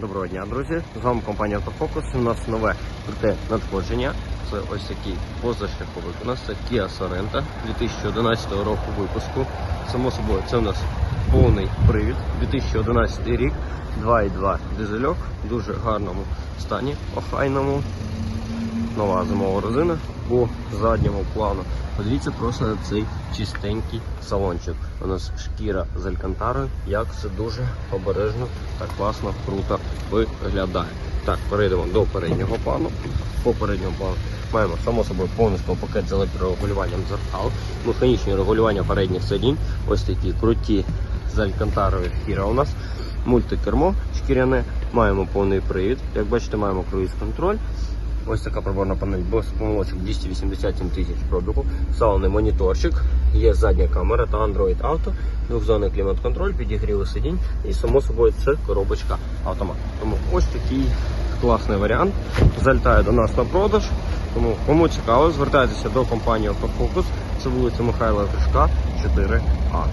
Доброго дня, друзі! З вами компанія Автофокус. У нас нове круте надходження. Це ось такий позашляховик. У нас це Kia Sorento 2011 року випуску. Само собою, це у нас повний привід. 2011 рік, 2,2 дизельок, в дуже гарному стані, охайному. Нова зимова резина по задньому плану. Подивіться просто на цей чистенький салончик. У нас шкіра з алькантарою, як це дуже обережно та класно, круто виглядає. Так, перейдемо до переднього плану. По передньому плану маємо само собою повністю пакет з електрорегулюванням зеркал, механічні регулювання передніх сидінь, ось такі круті з алькантарою шкіра у нас. Мультикермо шкіряне, маємо повний привід. Як бачите, маємо круїз контроль. Ось така приборна панель без помилочок 287 тисяч пробігу, сауний моніторчик, є задня камера та Android Auto, двохзонний клімат-контроль, підігріви сидінь і само собою це коробочка автомат. Тому ось такий класний варіант. Залітає до нас на продаж. Тому кому цікаво, звертайтеся до компанії Автофокус. Це вулиця Михайла Гришка, 4А.